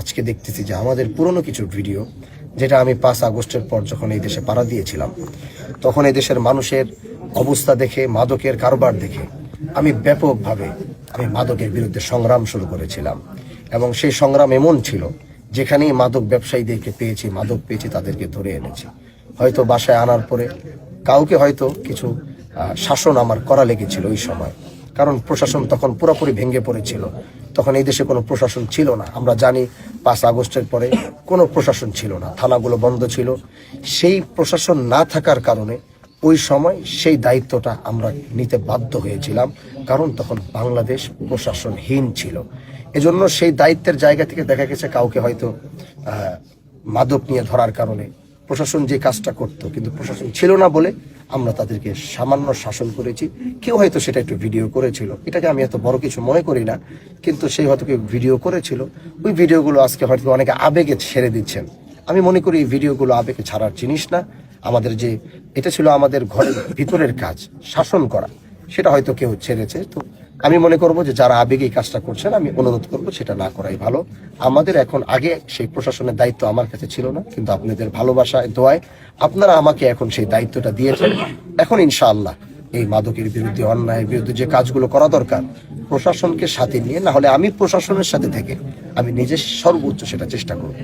আজকে দেখতেছি যে আমাদের পুরনো কিছু ভিডিও, যেটা আমি পাঁচ আগস্টের পর যখন এই দেশে পাড়া দিয়েছিলাম, তখন এই দেশের মানুষের অবস্থা দেখে, মাদকের কারবার দেখে আমি ব্যাপকভাবে আমি মাদকের বিরুদ্ধে সংগ্রাম শুরু করেছিলাম। এবং সেই সংগ্রাম এমন ছিল, যেখানেই মাদক ব্যবসায়ীদেরকে পেয়েছি, মাদক পেয়েছি, তাদেরকে ধরে এনেছি। হয়তো বাসায় আনার পরে কাউকে হয়তো কিছু শাসন আমার করা লেগেছিল ওই সময়। কারণ প্রশাসন তখন পুরোপুরি ভেঙে পড়েছিল। তখন এই দেশে কোনো প্রশাসন ছিল না। আমরা জানি পাঁচ আগস্টের পরে কোনো প্রশাসন ছিল না। থানাগুলো বন্ধ ছিল। সেই প্রশাসন না থাকার কারণে ওই সময় সেই দায়িত্বটা আমরা নিতে বাধ্য হয়েছিলাম। কারণ তখন বাংলাদেশ প্রশাসনহীন ছিল। এজন্য সেই দায়িত্বের জায়গা থেকে দেখা গেছে কাউকে হয়তো মাদক নিয়ে ধরার কারণে। প্রশাসন যে কাজটা করত, কিন্তু প্রশাসন ছিল না বলে আমরা তাদেরকে সামান্য শাসন করেছি। কেউ হয়তো সেটা একটু ভিডিও করেছিল। এটাকে আমি এত বড় কিছু মনে করি না, কিন্তু সেই হয়তো কেউ ভিডিও করেছিল। ওই ভিডিওগুলো আজকে হয়তো অনেকে আবেগে ছেড়ে দিচ্ছেন। আমি মনে করি এই ভিডিওগুলো আবেগে ছাড়ার জিনিস না। আমাদের যে, এটা ছিল আমাদের ঘরের ভিতরের কাজ, শাসন করা। সেটা হয়তো কেউ ছেড়েছে। তো আমি মনে করব যে যারা আবেগে কাজটা করছেন, আমি অনুরোধ করব সেটা না করাই ভালো। আমাদের এখন আগে সেই প্রশাসনের দায়িত্ব আমার কাছে ছিল না, কিন্তু আপনাদের ভালোবাসায় দোয়ায় আপনারা আমাকে এখন সেই দায়িত্বটা দিয়েছেন। এখন ইনশাআল্লাহ এই মাদকের বিরুদ্ধে, অন্যায়ের বিরুদ্ধে যে কাজগুলো করা দরকার, প্রশাসনকে সাথে নিয়ে, না হলে আমি প্রশাসনের সাথে থেকে আমি নিজে সর্বোচ্চ সেটা চেষ্টা করব।